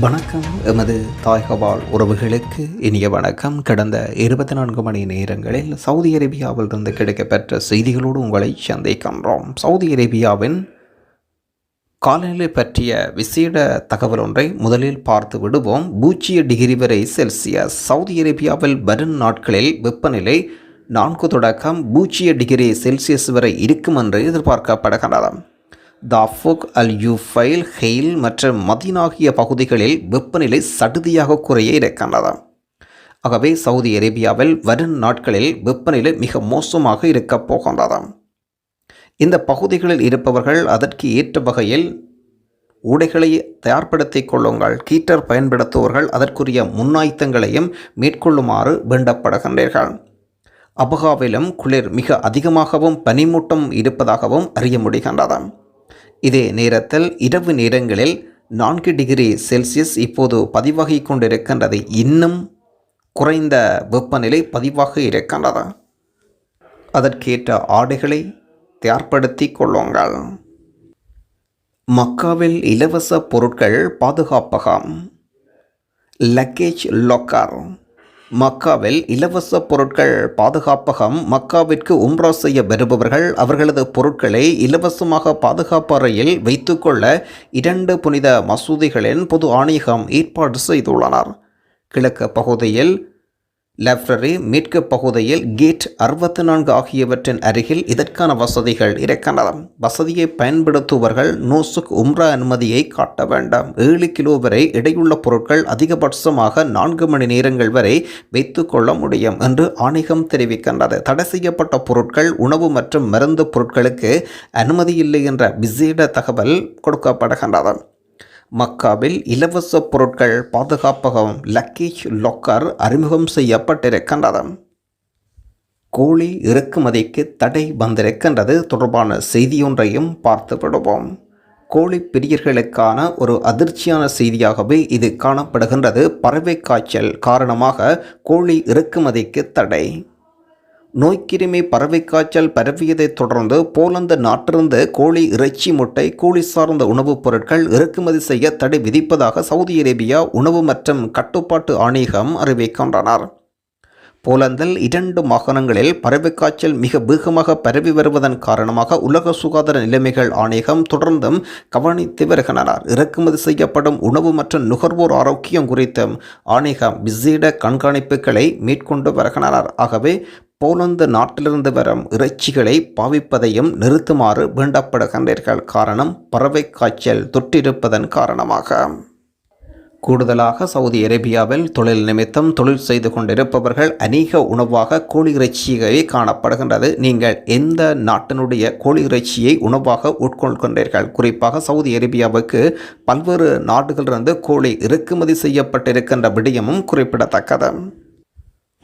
வணக்கம். எமது தாய்கபால் உறவுகளுக்கு இனிய வணக்கம். கடந்த இருபத்தி நான்கு மணி நேரங்களில் சவுதி அரேபியாவிலிருந்து கிடைக்கப்பெற்ற செய்திகளோடு உங்களை சந்திக்கின்றோம். சவுதி அரேபியாவின் காலநிலை பற்றிய விசேட தகவல் ஒன்றை முதலில் பார்த்து விடுவோம். பூஜ்ஜிய டிகிரி வரை செல்சியஸ். சவுதி அரேபியாவில் வரும் நாட்களில் வெப்பநிலை நான்கு தொடக்கம் பூஜ்ஜிய டிகிரி செல்சியஸ் வரை இருக்கும் என்று எதிர்பார்க்கப்படுகிறது தாஃபுக் அல் யூஃபைல் ஹெயில் மற்றும் மதினாகிய ஆகிய பகுதிகளில் வெப்பநிலை சடுதியாக குறைய இருக்கின்றது. ஆகவே சவுதி அரேபியாவில் வரும் நாட்களில் வெப்பநிலை மிக மோசமாக இருக்கப் போகின்றது. இந்த பகுதிகளில் இருப்பவர்கள் அதற்கு ஏற்ற வகையில் உடைகளை தயார்படுத்தி கொள்ளுங்கள். கீட்டர் பயன்படுத்துவர்கள் அதற்குரிய முன்னாய்த்தங்களையும் மேற்கொள்ளுமாறு வேண்டப்படுகின்றீர்கள். அபகாவிலும் குளிர் மிக அதிகமாகவும் பனிமூட்டம் இருப்பதாகவும் அறிய முடிகின்றது. இதே நேரத்தில் இரவு நேரங்களில் நான்கு டிகிரி செல்சியஸ் இப்போது பதிவாகி கொண்டிருக்கின்றது. இன்னும் குறைந்த வெப்பநிலை பதிவாக இருக்கின்றது? அதற்கேற்ற ஆடைகளை தயார்படுத்தி கொள்ளுங்கள். மக்காவில் இலவச பொருட்கள் பாதுகாப்பகம். லக்கேஜ் லாக்கர் மக்காவில் இலவச பொருட்கள் பாதுகாப்பகம் மக்காவிற்கு உம்ரா செய்ய வருபவர்கள் அவர்களது பொருட்களை இலவசமாக பாதுகாப்பு அறையில் வைத்துக்கொள்ள இரண்டு புனித மசூதிகளின் பொது ஆணையகம் ஏற்பாடு செய்துள்ளனர். கிழக்கு பகுதியில் லெப்ரரி மேற்கு பகுதியில் கேட் அறுபத்தி நான்கு ஆகியவற்றின் அருகில் இதற்கான வசதிகள் இருக்கின்றன. வசதியை பயன்படுத்துபவர்கள் நோசுக் உம்ரா அனுமதியை காட்ட வேண்டாம். ஏழு கிலோ வரை இடையுள்ள பொருட்கள் அதிகபட்சமாக நான்கு மணி நேரங்கள் வரை வைத்துக்கொள்ள முடியும் என்று ஆணையம் தெரிவிக்கின்றது. தடை செய்யப்பட்ட பொருட்கள் உணவு மற்றும் மருந்து பொருட்களுக்கு அனுமதி இல்லை என்ற விசேட தகவல் கொடுக்கப்படுகின்றது. மக்காவில் இலவச பொருட்கள் பாதுகாப்பகம் லக்கேஜ் லாக்கர் அறிமுகம் செய்யப்பட்டிருக்கின்றது. கோழி இறக்குமதிக்கு தடை வந்திருக்கின்றது. தொடர்பான செய்தியொன்றையும் பார்த்து விடுவோம். கோழி பிரியர்களுக்கான ஒரு அதிர்ச்சியான செய்தியாகவே இது காணப்படுகின்றது. பறவை காய்ச்சல் காரணமாக கோழி இறக்குமதிக்கு தடை. நோய்க்கிருமி பறவை காய்ச்சல் பரவியதைத் தொடர்ந்து போலந்து நாட்டிலிருந்து கோழி இறைச்சி முட்டை கோழி சார்ந்த உணவுப் பொருட்கள் இறக்குமதி செய்ய தடை விதிப்பதாக சவுதி அரேபியா உணவு மற்றும் கட்டுப்பாட்டு ஆணையகம் அறிவிக்கின்றனர். போலந்தில் இரண்டு மாகாணங்களில் பறவை காய்ச்சல் மிக வேகமாக பரவி வருவதன் காரணமாக உலக சுகாதார நிலைமைகள் ஆணையகம் தொடர்ந்தும் கவனித்து வருகின்றனர். இறக்குமதி செய்யப்படும் உணவு மற்றும் நுகர்வோர் ஆரோக்கியம் குறித்தும் ஆணையகம் விசேட கண்காணிப்புகளை மேற்கொண்டு வருகின்றனர். ஆகவே போலந்து நாட்டிலிருந்து வரும் இறைச்சிகளை பாவிப்பதையும் நிறுத்துமாறு வேண்டப்படுகின்றீர்கள். காரணம் பறவை காய்ச்சல் தொற்றிருப்பதன் காரணமாக. கூடுதலாக சவுதி அரேபியாவில் தொழில் நிமித்தம் தொழில் செய்து கொண்டிருப்பவர்கள் அநேக உணவாக கோழி இறைச்சியை காணப்படுகின்றது. நீங்கள் எந்த நாட்டினுடைய கோழி இறைச்சியை உணவாக உட்கொள்கின்றீர்கள்? குறிப்பாக சவுதி அரேபியாவுக்கு பல்வேறு நாடுகளிலிருந்து கோழி இறக்குமதி செய்யப்பட்டிருக்கின்ற விடயமும் குறிப்பிடத்தக்கது.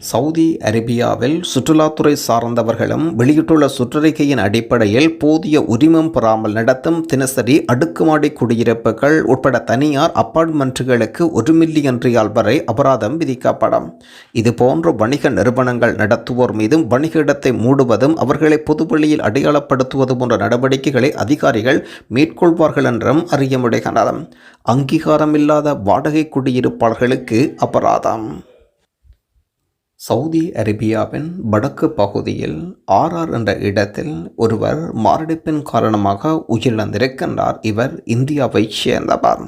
சவுதி அரேபியாவில் சுற்றுலாத்துறை சார்ந்தவர்களும் வெளியிட்டுள்ள சுற்றறிக்கையின் அடிப்படையில் போதிய உரிமம் பெறாமல் நடத்தும் தினசரி அடுக்குமாடி குடியிருப்புகள் உட்பட தனியார் அப்பார்ட்மெண்ட்டுகளுக்கு ஒரு மில்லியன் ரியால் வரை அபராதம் விதிக்கப்படும். இதுபோன்ற வணிக நிறுவனங்கள் நடத்துவோர் மீதும் வணிக இடத்தை மூடுவதும் அவர்களை பொதுவெளியில் அடையாளப்படுத்துவது போன்ற நடவடிக்கைகளை அதிகாரிகள் மேற்கொள்வார்கள் என்றும் அறிய முடிகின்றன அங்கீகாரமில்லாத வாடகை குடியிருப்பாளர்களுக்கு அபராதம். சவுதி அரேபியாவின் வடக்கு பகுதியில் ஆர்ஆர் என்ற இடத்தில் ஒருவர் மாரடைப்பின் காரணமாக உயிரிழந்திருக்கின்றார். இவர் இந்தியாவைச் சேர்ந்தவர்.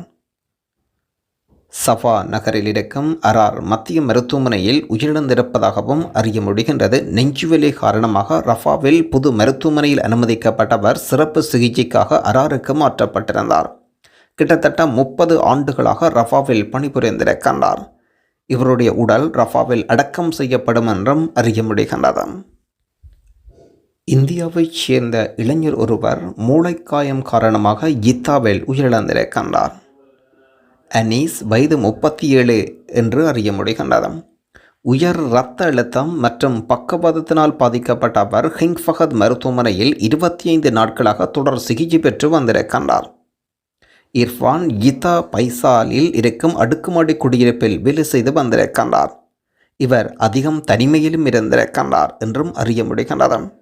சஃபா நகரில் இருக்கும் அரார் மத்திய மருத்துவமனையில் உயிரிழந்திருப்பதாகவும் அறிய முடிகின்றது. நெஞ்சுவலி காரணமாக ரஃபாவில் புது மருத்துவமனையில் அனுமதிக்கப்பட்டவர் சிறப்பு சிகிச்சைக்காக அராருக்கு மாற்றப்பட்டிருந்தார். கிட்டத்தட்ட முப்பது ஆண்டுகளாக ரஃபாவில் பணிபுரிந்திருக்கின்றார். இவருடைய உடல் ரஃபாவில் அடக்கம் செய்யப்படும் என்றும் அறிய முடிகின்றது. இந்தியாவைச் சேர்ந்த இளைஞர் ஒருவர் மூளைக்காயம் காரணமாக இத்தாவில் உயிரிழந்திருக்கின்றார். அனீஸ் வயது முப்பத்தி ஏழு என்று அறிய முடிகின்றது. உயர் இரத்த அழுத்தம் மற்றும் பக்கவாதத்தினால் பாதிக்கப்பட்ட அவர் ஹிங் ஃபஹத் மருத்துவமனையில் இருபத்தி ஐந்து நாட்களாக தொடர் சிகிச்சை பெற்று வந்திருக்கின்றார். இர்ஃபான் கீதா பைசாலில் இருக்கும் அடுக்குமாடி குடியிருப்பில் வேலை செய்து வந்திருக்கின்றார் இவர் அதிகம் தனிமையிலும் இருந்திருக்கின்றார் என்றும் அறிய முடிகின்றது.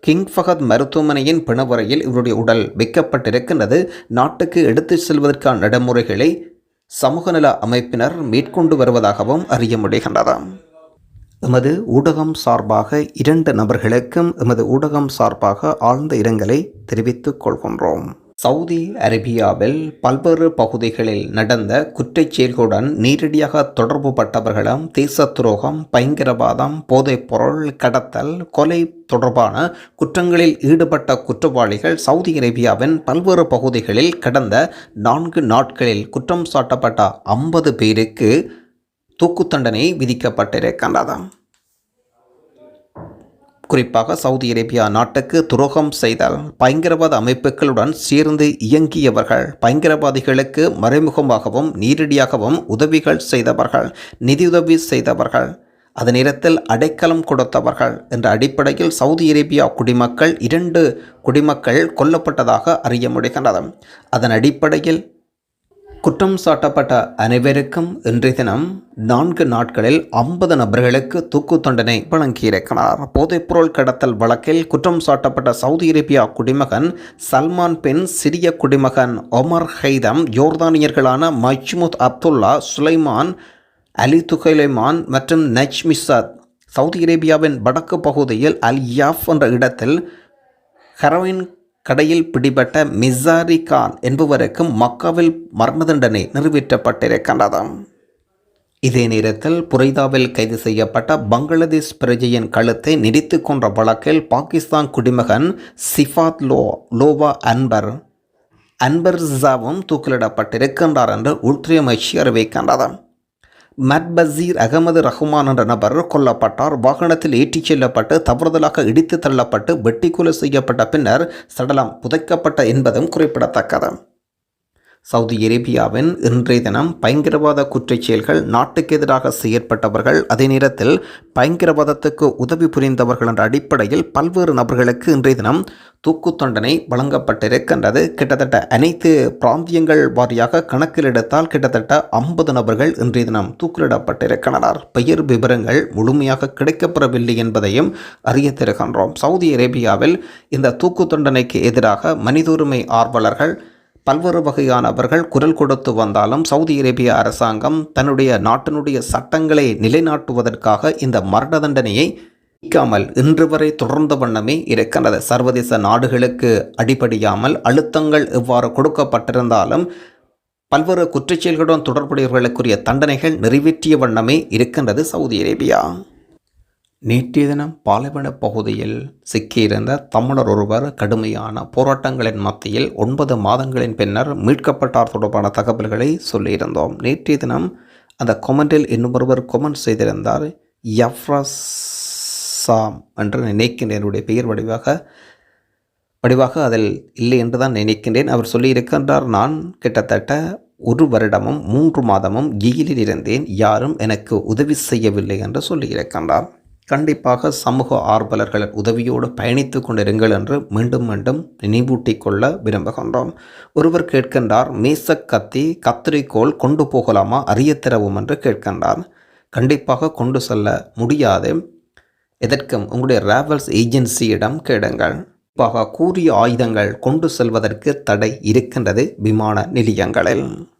கிங் ஃபஹத் மருத்துவமனையின் பிணவரையில் இவருடைய உடல் விற்கப்பட்டிருக்கின்றது நாட்டுக்கு எடுத்துச் செல்வதற்கான நடைமுறைகளை சமூகநல அமைப்பினர் மேற்கொண்டு வருவதாகவும் அறிய முடிகின்றது. எமது ஊடகம் சார்பாக இரண்டு நபர்களுக்கும் எமது ஊடகம் சார்பாக ஆழ்ந்த இரங்கலை தெரிவித்துக் கொள்கின்றோம். சவுதி அரேபியாவில் பல்வேறு பகுதிகளில் நடந்த குற்றச் செயல்களுடன் நேரடியாக தொடர்பு பட்டவர்களும் தேச துரோகம் பயங்கரவாதம் போதைப்பொருள் கடத்தல் கொலை தொடர்பான குற்றங்களில் ஈடுபட்ட குற்றவாளிகள் சவுதி அரேபியாவின் பல்வேறு பகுதிகளில் கடந்த நான்கு நாட்களில் குற்றம் சாட்டப்பட்ட ஐம்பது பேருக்கு தூக்கு தண்டனை விதிக்கப்பட்டிருக்கின்றதாம். குறிப்பாக சவுதி அரேபியா நாட்டுக்கு துரோகம் செய்தல் பயங்கரவாத அமைப்புகளுடன் சேர்ந்து இயங்கியவர்கள் பயங்கரவாதிகளுக்கு மறைமுகமாகவும் நேரடியாகவும் உதவிகள் செய்தவர்கள் நிதியுதவி செய்தவர்கள் அது நேரத்தில் அடைக்கலம் கொடுத்தவர்கள் என்ற அடிப்படையில் சவுதி அரேபியா குடிமக்கள் இரண்டு குடிமக்கள் கொல்லப்பட்டதாக அறிய முடிகின்றது அதன் அடிப்படையில் குற்றம் சாட்டப்பட்ட அனைவருக்கும் இன்றைய தினம் நான்கு நாட்களில் ஐம்பது நபர்களுக்கு தூக்கு தண்டனை வழங்கியிருக்கிறார். போதைப்பொருள் கடத்தல் வழக்கில் குற்றம் சாட்டப்பட்ட சவுதி அரேபியா குடிமகன் சல்மான் பின் சிரிய குடிமகன் ஒமர் ஹைதம் யோர்தானியர்களான மஜ்முத் அப்துல்லா சுலைமான் அலி துகைலைமான் மற்றும் நஜ்மிசாத் சவுதி அரேபியாவின் வடக்கு பகுதியில் அல் யாஃப் என்ற இடத்தில் ஹெரோயின் கடையில் பிடிபட்ட மிசாரி கான் என்பவருக்கு மக்காவில் மரண தண்டனை நிறைவேற்றப்பட்டிருக்கின்றது இதே நேரத்தில் புரைதாவில் கைது செய்யப்பட்ட பங்களாதேஷ் பிரஜையின் கழுத்தை நெரித்து கொன்ற வழக்கில் பாகிஸ்தான் குடிமகன் சிஃபாத் லோ லோவா அன்பர் அன்பர் ஜாவும் தூக்கிலிடப்பட்டிருக்கின்றார் என்று உள்துறை அமைச்சு அறிவிக்கின்றது. மட்பசீர் அகமது ரஹ்மான் என்ற நபர் கொல்லப்பட்டார். வாகனத்தில் ஏற்றிச் செல்லப்பட்டு தவறுதலாக இடித்து தள்ளப்பட்டு வெட்டிக்கொலை செய்யப்பட்ட பின்னர் சடலம் புதைக்கப்பட்ட என்பதும் குறிப்பிடத்தக்கது. சவுதி அரேபியாவின் இன்றைய தினம் பயங்கரவாத குற்றச் செயல்கள் நாட்டுக்கு எதிராக செயற்பட்டவர்கள் அதே நேரத்தில் பயங்கரவாதத்துக்கு உதவி புரிந்தவர்கள் என்ற அடிப்படையில் பல்வேறு நபர்களுக்கு இன்றைய தினம் தூக்கு தண்டனை வழங்கப்பட்டிருக்கின்றது. கிட்டத்தட்ட அனைத்து பிராந்தியங்கள் வாரியாக கணக்கில் எடுத்தால் கிட்டத்தட்ட ஐம்பது நபர்கள் இன்றைய தினம் தூக்கிலிடப்பட்டிருக்கின்றனர். பெயர் விவரங்கள் முழுமையாக கிடைக்கப்பெறவில்லை என்பதையும் அறிய தருகின்றோம் சவுதி அரேபியாவில் இந்த தூக்கு தண்டனைக்கு எதிராக மனித உரிமை ஆர்வலர்கள் பல்வேறு வகையானவர்கள் குரல் கொடுத்து வந்தாலும் சவுதி அரேபிய அரசாங்கம் தன்னுடைய நாட்டினுடைய சட்டங்களை நிலைநாட்டுவதற்காக இந்த மரண தண்டனையை நீக்காமல் இன்று வரை தொடர்ந்த வண்ணமே இருக்கின்றது. சர்வதேச நாடுகளுக்கு அடிபடியாமல் அழுத்தங்கள் எவ்வாறு கொடுக்கப்பட்டிருந்தாலும் பல்வேறு குற்றச்செயல்களுடன் தொடர்புடையவர்களுக்குரிய தண்டனைகள் நிறைவேற்றிய வண்ணமே இருக்கின்றது சவுதி அரேபியா. நேற்றைய தினம் பாலைவன பகுதியில் சிக்கியிருந்த தமிழர் ஒருவர் கடுமையான போராட்டங்களின் மத்தியில் ஒன்பது மாதங்களின் பின்னர் மீட்கப்பட்டார் தொடர்பான தகவல்களை சொல்லியிருந்தோம். நேற்றைய தினம் அந்த கொமெண்டில் இன்னொருவர் ஒருவர் கொமெண்ட் செய்திருந்தார். யஃப்ரஸாம் என்று நினைக்கின்றேன். என்னுடைய பெயர் வடிவாக வடிவாக அதில் இல்லை என்று தான் நினைக்கின்றேன். அவர் சொல்லியிருக்கின்றார் நான் கிட்டத்தட்ட ஒரு வருடமும் மூன்று மாதமும் ஜெயிலில் இருந்தேன். யாரும் எனக்கு உதவி செய்யவில்லை என்று சொல்லியிருக்கின்றார். கண்டிப்பாக சமூக ஆர்வலர்கள் உதவியோடு பயணித்து கொண்டிருங்கள் என்று மீண்டும் மீண்டும் நினைவூட்டிக் கொள்ள விரும்புகின்றோம். ஒருவர் கேட்கின்றார் மீச கத்தி கத்திரிக்கோள் கொண்டு போகலாமா? அறியத்திரவும் என்று கேட்கின்றார். கண்டிப்பாக கொண்டு செல்ல முடியாது. எதற்கும் உங்களுடைய ராவல்ஸ் ஏஜென்சியிடம் கேடுங்கள் குறிப்பாக கூறிய ஆயுதங்கள் கொண்டு செல்வதற்கு தடை இருக்கின்றது விமான நிலையங்களில்.